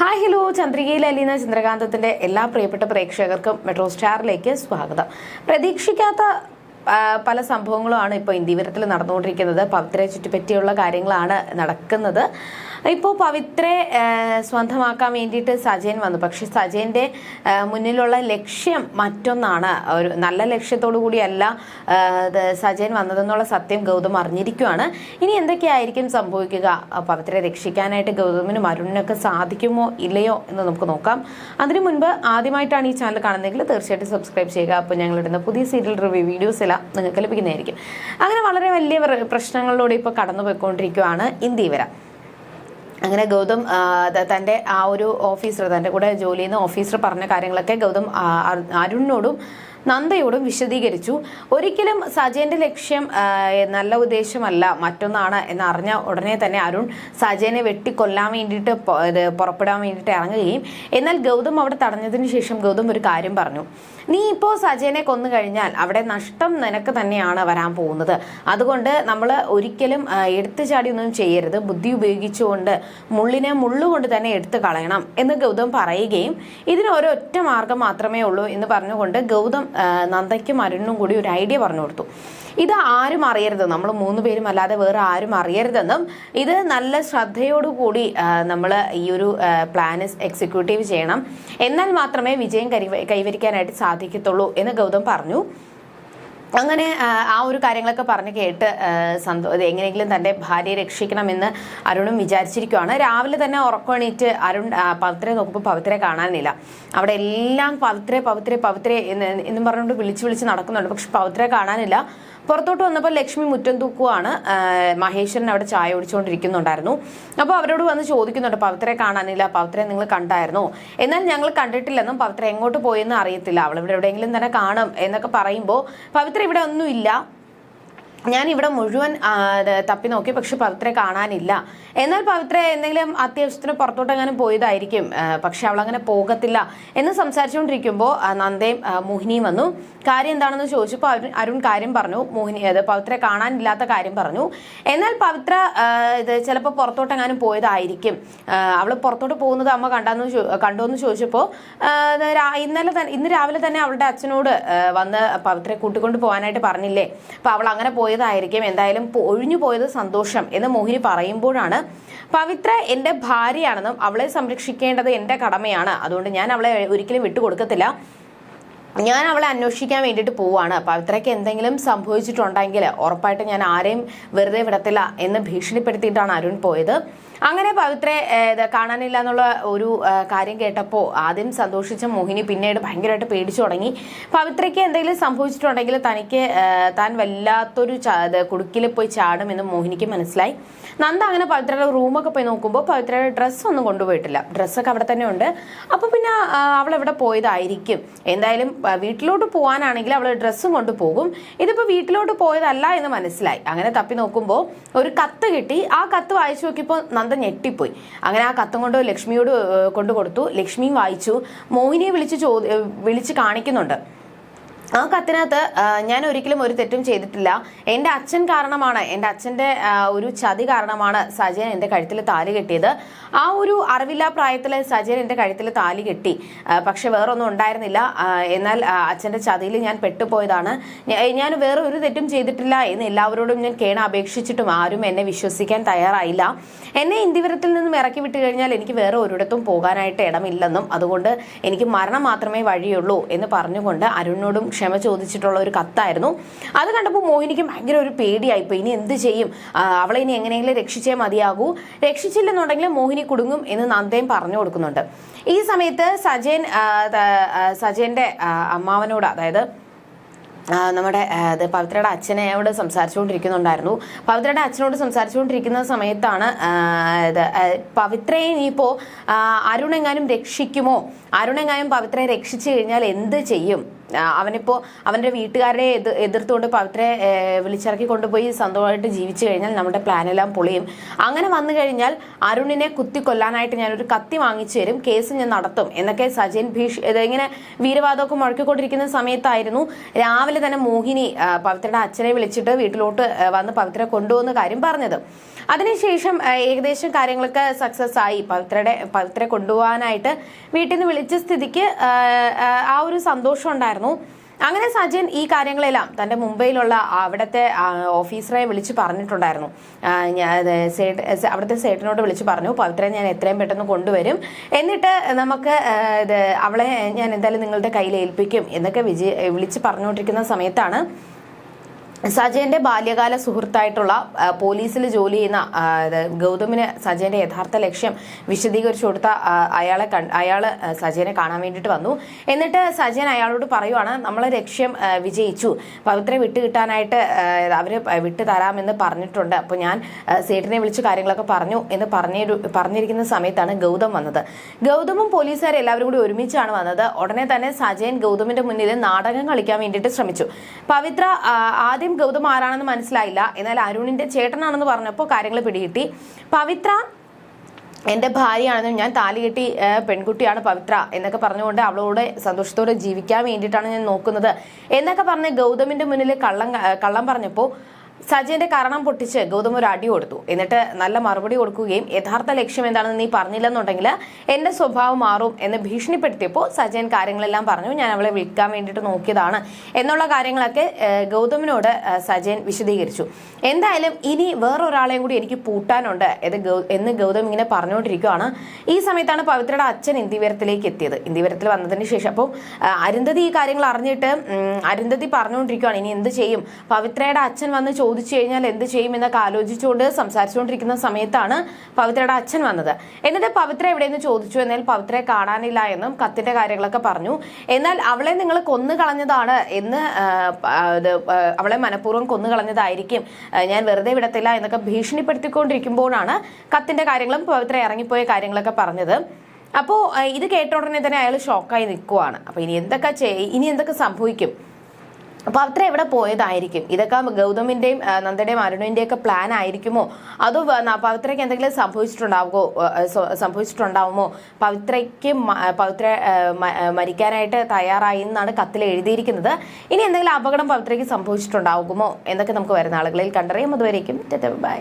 Hi hello ചന്ദ്രികയിൽ അലീന ചന്ദ്രകാന്തത്തിന്റെ എല്ലാ പ്രിയപ്പെട്ട പ്രേക്ഷകർക്കും മെട്രോ സ്റ്റാറിലേക്ക് സ്വാഗതം. പ്രതീക്ഷിക്കാത്ത പല സംഭവങ്ങളുമാണ് ഇപ്പോൾ ഇന്ത്യവരത്തിൽ നടന്നുകൊണ്ടിരിക്കുന്നത്. പവിത്രയെ ചുറ്റിപ്പറ്റിയുള്ള കാര്യങ്ങളാണ് നടക്കുന്നത്. ഇപ്പോൾ പവിത്രെ സ്വന്തമാക്കാൻ വേണ്ടിയിട്ട് സജയൻ വന്നു. പക്ഷെ സജയന്റെ മുന്നിലുള്ള ലക്ഷ്യം മറ്റൊന്നാണ്. ഒരു നല്ല ലക്ഷ്യത്തോടു കൂടിയല്ല സജയൻ വന്നതെന്നുള്ള സത്യം ഗൗതം അറിഞ്ഞിരിക്കുകയാണ് ഇനി എന്തൊക്കെയായിരിക്കും സംഭവിക്കുക? പവിത്രയെ രക്ഷിക്കാനായിട്ട് ഗൗതമിനും അരുണിനൊക്കെ സാധിക്കുമോ ഇല്ലയോ എന്ന് നമുക്ക് നോക്കാം. അതിനു മുൻപ് ആദ്യമായിട്ടാണ് ഈ ചാനൽ കാണുന്നതെങ്കിൽ തീർച്ചയായിട്ടും സബ്സ്ക്രൈബ് ചെയ്യുക. അപ്പോൾ ഞങ്ങളിടുന്ന പുതിയ സീരിയൽ റിവ്യൂ വീഡിയോസ് എല്ലാം നിങ്ങൾക്ക് ലഭിക്കുന്നതായിരിക്കും. അങ്ങനെ വളരെ വലിയ പ്രശ്നങ്ങളിലൂടെ ഇപ്പോൾ കടന്നു പോയിക്കൊണ്ടിരിക്കുകയാണ് ഇന്ത്യവര. അങ്ങനെ ഗൗതം തന്റെ ആ ഒരു ഓഫീസർ തന്റെ കൂടെ ജോലി ചെയ്യുന്ന ഓഫീസർ പറഞ്ഞ കാര്യങ്ങളൊക്കെ ഗൗതം അരുണിനോടും നന്ദയോടും വിശദീകരിച്ചു. ഒരിക്കലും സജയന്റെ ലക്ഷ്യം നല്ല ഉദ്ദേശമല്ല മറ്റൊന്നാണ് എന്ന് അറിഞ്ഞ ഉടനെ തന്നെ അരുൺ സജയനെ വെട്ടിക്കൊല്ലാൻ വേണ്ടിയിട്ട് പുറപ്പെടാൻ വേണ്ടിയിട്ട് ഇറങ്ങുകയും എന്നാൽ ഗൗതം അവിടെ തടഞ്ഞതിന് ശേഷം ഗൗതം ഒരു കാര്യം പറഞ്ഞു. നീ ഇപ്പോൾ സജയനെ കൊന്നു കഴിഞ്ഞാൽ അവിടെ നഷ്ടം നിനക്ക് തന്നെയാണ് വരാൻ പോകുന്നത്. അതുകൊണ്ട് നമ്മൾ ഒരിക്കലും എടുത്തു ചാടിയൊന്നും ചെയ്യരുത്. ബുദ്ധി ഉപയോഗിച്ചുകൊണ്ട് മുള്ളിനെ മുള്ളുകൊണ്ട് തന്നെ എടുത്തു കളയണം എന്ന് ഗൗതം പറയുകയും ഇതിന് ഒരൊറ്റ മാർഗം മാത്രമേ ഉള്ളൂ എന്ന് പറഞ്ഞുകൊണ്ട് ഗൗതം നന്ദയ്ക്കും അരുണിനും കൂടി ഒരു ഐഡിയ പറഞ്ഞു കൊടുത്തു. ഇത് ആരും അറിയരുത് നമ്മൾ മൂന്ന് പേരും അല്ലാതെ വേറെ ആരും അറിയരുതെന്നും ഇത് നല്ല ശ്രദ്ധയോടുകൂടി നമ്മൾ ഈ ഒരു പ്ലാൻ എക്സിക്യൂട്ടീവ് ചെയ്യണം. എന്നാൽ മാത്രമേ വിജയം കൈവരിക്കാനായിട്ട് സാധിക്കത്തുള്ളൂ എന്ന് ഗൗതം പറഞ്ഞു. അങ്ങനെ ആ, ഒരു കാര്യങ്ങളൊക്കെ പറഞ്ഞ് കേട്ട് സന്തോ എങ്ങനെയെങ്കിലും തന്റെ ഭാര്യയെ രക്ഷിക്കണമെന്ന് അരുണും വിചാരിച്ചിരിക്കുവാണ്. രാവിലെ തന്നെ ഉറക്കമണിയിട്ട് അരുൺ പവിത്രയെ നോക്കുമ്പോൾ പവിത്രയെ കാണാനില്ല. അവിടെ എല്ലാം പവിത്രയെ പവിത്രയെ പവിത്രയെ എന്ന് എന്നും പറഞ്ഞുകൊണ്ട് വിളിച്ച് വിളിച്ച് നടക്കുന്നുണ്ട്. പക്ഷെ പവിത്രയെ കാണാനില്ല. പുറത്തോട്ട് വന്നപ്പോൾ ലക്ഷ്മി മുറ്റം തൂക്കുവാണ് മഹേശ്വരൻ അവിടെ ചായ ഒടിച്ചുകൊണ്ടിരിക്കുന്നുണ്ടായിരുന്നു അപ്പോൾ അവരോട് വന്ന് ചോദിക്കുന്നുണ്ട് പവിത്രയെ കാണാനില്ല പവിത്രയെ നിങ്ങൾ കണ്ടായിരുന്നോ? എന്നാൽ ഞങ്ങൾ കണ്ടിട്ടില്ലെന്നും പവിത്ര എങ്ങോട്ട് പോയെന്ന് അറിയത്തില്ല. അവൾ ഇവിടെ എവിടെയെങ്കിലും തന്നെ കാണും എന്നൊക്കെ പറയുമ്പോൾ പവിത്ര ഇവിടെ ഒന്നുമില്ല. ഞാൻ ഇവിടെ മുഴുവൻ തപ്പി നോക്കി പക്ഷെ പവിത്രയെ കാണാനില്ല. എന്നാൽ പവിത്ര എന്തെങ്കിലും അത്യാവശ്യത്തിന് പുറത്തോട്ടെങ്ങാനും പോയതായിരിക്കും. പക്ഷെ അവൾ അങ്ങനെ പോകത്തില്ല എന്ന് സംസാരിച്ചുകൊണ്ടിരിക്കുമ്പോൾ നന്ദയും മോഹിനിയും വന്നു. കാര്യം എന്താണെന്ന് ചോദിച്ചപ്പോൾ അരുൺ അരുൺ കാര്യം പറഞ്ഞു. മോഹിനി അത് പവിത്രയെ കാണാനില്ലാത്ത കാര്യം പറഞ്ഞു. എന്നാൽ പവിത്ര ഇത് ചിലപ്പോൾ പുറത്തോട്ടെങ്ങാനും പോയതായിരിക്കും. അവൾ പുറത്തോട്ട് പോകുന്നത് അമ്മ കണ്ടാന്ന് കണ്ടോ എന്ന് ചോദിച്ചപ്പോൾ ഇന്നലെ തന്നെ ഇന്ന് രാവിലെ തന്നെ അവളുടെ അച്ഛനോട് വന്ന് പവിത്രയെ കൂട്ടിക്കൊണ്ട് പോകാനായിട്ട് പറഞ്ഞില്ലേ? അപ്പൊ അവൾ അങ്ങനെ പോയതായിരിക്കും എന്തായാലും ഒഴിഞ്ഞു പോയത് സന്തോഷം എന്ന് മോഹിനി പറയുമ്പോഴാണ് പവിത്ര എന്റെ ഭാര്യയാണെന്നും അവളെ സംരക്ഷിക്കേണ്ടത് എന്റെ കടമയാണ്. അതുകൊണ്ട് ഞാൻ അവളെ ഒരിക്കലും വിട്ടുകൊടുക്കത്തില്ല. ഞാൻ അവളെ അന്വേഷിക്കാൻ വേണ്ടിയിട്ട് പോവാണ്. പവിത്രയ്ക്ക് എന്തെങ്കിലും സംഭവിച്ചിട്ടുണ്ടെങ്കിൽ ഉറപ്പായിട്ട് ഞാൻ ആരെയും വെറുതെ വിടത്തില്ല എന്ന് ഭീഷണിപ്പെടുത്തിയിട്ടാണ് അരുൺ പോയത്. അങ്ങനെ പവിത്രയെ കാണാനില്ല എന്നുള്ള ഒരു കാര്യം കേട്ടപ്പോൾ ആദ്യം സന്തോഷിച്ച മോഹിനി പിന്നീട് ഭയങ്കരമായിട്ട് പേടിച്ചു തുടങ്ങി. പവിത്രയ്ക്ക് എന്തെങ്കിലും സംഭവിച്ചിട്ടുണ്ടെങ്കിൽ തനിക്ക് താൻ വല്ലാത്തൊരു കുടുക്കിൽ പോയി ചാടുമെന്ന് മോഹിനിക്ക് മനസ്സിലായി. നന്ദ അങ്ങനെ പവിത്രയുടെ റൂമൊക്കെ പോയി നോക്കുമ്പോൾ പവിത്രയുടെ ഡ്രസ്സ് ഒന്നും കൊണ്ടുപോയിട്ടില്ല. ഡ്രസ്സൊക്കെ അവിടെ തന്നെ ഉണ്ട്. അപ്പോൾ പിന്നെ അവൾ എവിടെ പോയതായിരിക്കും. എന്തായാലും വീട്ടിലോട്ട് പോകാനാണെങ്കിൽ അവൾ ഡ്രസ്സും കൊണ്ടുപോകും ഇതിപ്പോൾ വീട്ടിലോട്ട് പോയതല്ല എന്ന് മനസ്സിലായി. അങ്ങനെ തപ്പി നോക്കുമ്പോൾ ഒരു കത്ത് കിട്ടി. ആ കത്ത് വായിച്ചു നോക്കിയപ്പോൾ നന്ദ ഞെട്ടിപ്പോയി. അങ്ങനെ ആ കത്തും കൊണ്ട് ലക്ഷ്മിയോട് കൊണ്ടു കൊടുത്തു ലക്ഷ്മിയും വായിച്ചു. മോഹിനിയെ വിളിച്ച് ചോദി വിളിച്ച് കാണിക്കുന്നുണ്ട്. ആ കത്തിനകത്ത് ഞാൻ ഒരിക്കലും ഒരു തെറ്റും ചെയ്തിട്ടില്ല. എന്റെ അച്ഛൻ കാരണമാണ് എന്റെ അച്ഛന്റെ ഒരു ചതി കാരണമാണ് സജയൻ എന്റെ കഴുത്തിൽ താലി കെട്ടിയത്. ആ ഒരു അറിവില്ലാ പ്രായത്തിൽ സജയൻ എന്റെ കഴുത്തിൽ താലി കെട്ടി. പക്ഷെ വേറൊന്നും ഉണ്ടായിരുന്നില്ല. എന്നാൽ അച്ഛന്റെ ചതിയിൽ ഞാൻ പെട്ടുപോയതാണ്. ഞാൻ വേറെ ഒരു തെറ്റും ചെയ്തിട്ടില്ല എന്ന് എല്ലാവരോടും ഞാൻ കേണ അപേക്ഷിച്ചിട്ടും ആരും എന്നെ വിശ്വസിക്കാൻ തയ്യാറായില്ല. എന്നെ ഇന്ദിപുരത്തിൽ നിന്നും ഇറക്കി വിട്ടു കഴിഞ്ഞാൽ എനിക്ക് വേറെ ഒരിടത്തും പോകാനായിട്ട് ഇടമില്ലെന്നും അതുകൊണ്ട് എനിക്ക് മരണം മാത്രമേ വഴിയുള്ളൂ എന്ന് പറഞ്ഞുകൊണ്ട് അരുണിനോടും ചോദിച്ചിട്ടുള്ള ഒരു കത്തായിരുന്നു. അത് കണ്ടപ്പോൾ മോഹിനിക്ക് ഭയങ്കര ഒരു പേടിയായിപ്പോയി ഇനി എന്ത് ചെയ്യും? അവളെ ഇനി എങ്ങനെയെങ്കിലും രക്ഷിച്ചേ മതിയാകൂ. രക്ഷിച്ചില്ലെന്നുണ്ടെങ്കിൽ മോഹിനി കുടുങ്ങും എന്ന് നന്ദയും പറഞ്ഞു കൊടുക്കുന്നുണ്ട്. ഈ സമയത്ത് സജയൻ സജയന്റെ അമ്മാവനോട് അതായത് നമ്മുടെ പവിത്രയുടെ അച്ഛനോട് സംസാരിച്ചുകൊണ്ടിരിക്കുന്നുണ്ടായിരുന്നു. പവിത്രയുടെ അച്ഛനോട് സംസാരിച്ചുകൊണ്ടിരിക്കുന്ന സമയത്താണ് ഇത് പവിത്രയെ ഇനിയിപ്പോൾ അരുണെങ്ങാനും രക്ഷിക്കുമോ? അരുണെങ്ങാനും പവിത്രയെ രക്ഷിച്ചു കഴിഞ്ഞാൽ എന്ത് ചെയ്യും? ആ, അവനിപ്പോ അവന്റെ വീട്ടുകാരെ എതിർ എതിർത്തുകൊണ്ട് പവിത്രയെ വിളിച്ചിറക്കി കൊണ്ടുപോയി സ്വന്തമായിട്ട് ജീവിച്ചു കഴിഞ്ഞാൽ നമ്മുടെ പ്ലാനെല്ലാം പൊളിയും. അങ്ങനെ വന്നു കഴിഞ്ഞാൽ അരുണിനെ കുത്തി കൊല്ലാനായിട്ട് ഞാനൊരു കത്തി വാങ്ങിച്ചു തരും കേസ് ഞാൻ നടത്തും എന്നൊക്കെ സജയൻ ഭീഷ് ഇങ്ങനെ വീരവാദമൊക്കെ മുഴക്കിക്കൊണ്ടിരിക്കുന്ന സമയത്തായിരുന്നു രാവിലെ തന്നെ മോഹിനി പവിത്രയുടെ അച്ഛനെ വിളിച്ചിട്ട് വീട്ടിലോട്ട് വന്ന് പവിത്ര കൊണ്ടുപോകുന്ന കാര്യം പറഞ്ഞത്. അതിനുശേഷം ഏകദേശം കാര്യങ്ങളൊക്കെ സക്സസ് ആയി. പവിത്രയുടെ പവിത്രയെ കൊണ്ടുപോകാനായിട്ട് വീട്ടിൽ നിന്ന് വിളിച്ച സ്ഥിതിക്ക് ആ, ഒരു സന്തോഷം ഉണ്ടായിരുന്നു. അങ്ങനെ സജൻ ഈ കാര്യങ്ങളെല്ലാം തന്റെ മുംബൈയിലുള്ള അവിടുത്തെ ഓഫീസറെ വിളിച്ച് പറഞ്ഞിട്ടുണ്ടായിരുന്നു. അവിടുത്തെ സേട്ടിനോട് വിളിച്ച് പറഞ്ഞു പവിത്രയെ ഞാൻ എത്രയും പെട്ടെന്ന് കൊണ്ടുവരും. എന്നിട്ട് നമുക്ക് അവളെ ഞാൻ എന്തായാലും നിങ്ങളുടെ കയ്യിൽ ഏൽപ്പിക്കും എന്നൊക്കെ വിജയ വിളിച്ച് പറഞ്ഞുകൊണ്ടിരിക്കുന്ന സമയത്താണ് സജയന്റെ ബാല്യകാല സുഹൃത്തായിട്ടുള്ള പോലീസിൽ ജോലി ചെയ്യുന്ന ഗൗതമിന് സജയന്റെ യഥാർത്ഥ ലക്ഷ്യം വിശദീകരിച്ചു കൊടുത്ത അയാളെ അയാൾ സജയനെ കാണാൻ വേണ്ടിയിട്ട് വന്നു. എന്നിട്ട് സജയൻ അയാളോട് പറയുവാണ് നമ്മളെ ലക്ഷ്യം വിജയിച്ചു. പവിത്രെ വിട്ടുകിട്ടാനായിട്ട് അവർ വിട്ട് തരാമെന്ന് പറഞ്ഞിട്ടുണ്ട്. അപ്പോൾ ഞാൻ സേട്ടിനെ വിളിച്ച് കാര്യങ്ങളൊക്കെ പറഞ്ഞു എന്ന് പറഞ്ഞു പറഞ്ഞിരിക്കുന്ന സമയത്താണ് ഗൗതം വന്നത്. ഗൗതമും പോലീസുകാരും എല്ലാവരും കൂടി ഒരുമിച്ചാണ് വന്നത്. ഉടനെ തന്നെ സജയൻ ഗൗതമിന്റെ മുന്നിൽ നാടകം കളിക്കാൻ വേണ്ടിയിട്ട് ശ്രമിച്ചു. പവിത്ര ആ, ആദ്യം ഗൗതം ആരാണെന്ന് മനസ്സിലായില്ല. എന്നാൽ അരുണിന്റെ ചേട്ടനാണെന്ന് പറഞ്ഞപ്പോൾ കാര്യങ്ങൾ പിടികിട്ടി. പവിത്ര എന്റെ ഭാര്യയാണെന്നും ഞാൻ താലി കെട്ടി പെൺകുട്ടിയാണ് പവിത്ര എന്നൊക്കെ പറഞ്ഞുകൊണ്ട് അവളോട് സന്തോഷത്തോടെ ജീവിക്കാൻ വേണ്ടിയിട്ടാണ് ഞാൻ നോക്കുന്നത്. എന്നൊക്കെ പറഞ്ഞ് ഗൗതമിന്റെ മുന്നിൽ കള്ളം കള്ളം പറഞ്ഞപ്പോൾ സജയന്റെ കാരണം പൊട്ടിച്ച് ഗൗതം ഒരു അടി കൊടുത്തു. എന്നിട്ട് നല്ല മറുപടി കൊടുക്കുകയും യഥാർത്ഥ ലക്ഷ്യം എന്താണെന്ന് നീ പറഞ്ഞില്ലെന്നുണ്ടെങ്കിൽ എന്റെ സ്വഭാവം മാറും എന്ന് ഭീഷണിപ്പെടുത്തിയപ്പോൾ സജയൻ കാര്യങ്ങളെല്ലാം പറഞ്ഞു. ഞാൻ അവളെ വിൽക്കാൻ വേണ്ടിയിട്ട് നോക്കിയതാണ് എന്നുള്ള കാര്യങ്ങളൊക്കെ ഗൗതമിനോട് സജയൻ വിശദീകരിച്ചു. എന്തായാലും ഇനി വേറൊരാളെയും കൂടി എനിക്ക് പൂട്ടാനുണ്ട് ഇത് എന്ന് ഗൗതം ഇങ്ങനെ പറഞ്ഞുകൊണ്ടിരിക്കുകയാണ്. ഈ സമയത്താണ് പവിത്രയുടെ അച്ഛൻ ഇന്ദിവരത്തിലേക്ക് എത്തിയത്. ഇന്ദിവരത്തിൽ വന്നതിന് ശേഷം അപ്പോൾ അരുന്ധതി ഈ കാര്യങ്ങൾ അറിഞ്ഞിട്ട് അരുന്ധതി പറഞ്ഞുകൊണ്ടിരിക്കുകയാണ്. ഇനി എന്ത് ചെയ്യും? പവിത്രയുടെ അച്ഛൻ വന്ന് ചോദിച്ചു കഴിഞ്ഞാൽ എന്ത് ചെയ്യും എന്നൊക്കെ ആലോചിച്ചുകൊണ്ട് സംസാരിച്ചുകൊണ്ടിരിക്കുന്ന സമയത്താണ് പവിത്രയുടെ അച്ഛൻ വന്നത്. എന്നിട്ട് പവിത്ര എവിടെയെന്ന് ചോദിച്ചു എന്നാൽ പവിത്രയെ കാണാനില്ല എന്നും കത്തിന്റെ കാര്യങ്ങളൊക്കെ പറഞ്ഞു. എന്നാൽ അവളെ നിങ്ങൾ കൊന്നു കളഞ്ഞതാണ് എന്ന് അവളെ മനഃപൂർവം കൊന്നു കളഞ്ഞതായിരിക്കും. ഞാൻ വെറുതെ വിടത്തില്ല എന്നൊക്കെ ഭീഷണിപ്പെടുത്തിക്കൊണ്ടിരിക്കുമ്പോഴാണ് കത്തിന്റെ കാര്യങ്ങളും പവിത്ര ഇറങ്ങിപ്പോയ കാര്യങ്ങളൊക്കെ പറഞ്ഞത്. അപ്പോൾ ഇത് കേട്ട ഉടനെ തന്നെ അയാൾ ഷോക്കായി നിൽക്കുവാണ്. അപ്പോൾ ഇനി എന്തൊക്കെ ഇനി എന്തൊക്കെ സംഭവിക്കും? അപ്പൊ അത്ര എവിടെ പോയതായിരിക്കും? ഇതൊക്കെ ഗൗതമിന്റെയും നന്ദയുടെയും അരുണിന്റെയും ഒക്കെ പ്ലാൻ ആയിരിക്കുമോ? അതോ പവിത്രയ്ക്ക് എന്തെങ്കിലും സംഭവിച്ചിട്ടുണ്ടാവുമോ സംഭവിച്ചിട്ടുണ്ടാവുമോ? പവിത്രയ്ക്ക് പവിത്ര മരിക്കാനായിട്ട് തയ്യാറായി എന്നാണ് കത്തിൽ എഴുതിയിരിക്കുന്നത്. ഇനി എന്തെങ്കിലും അപകടം പവിത്രയ്ക്ക് സംഭവിച്ചിട്ടുണ്ടാകുമോ എന്നൊക്കെ നമുക്ക് വരുന്ന ആളുകളിൽ കണ്ടറിയാം. അതുവരേക്കും ബൈ.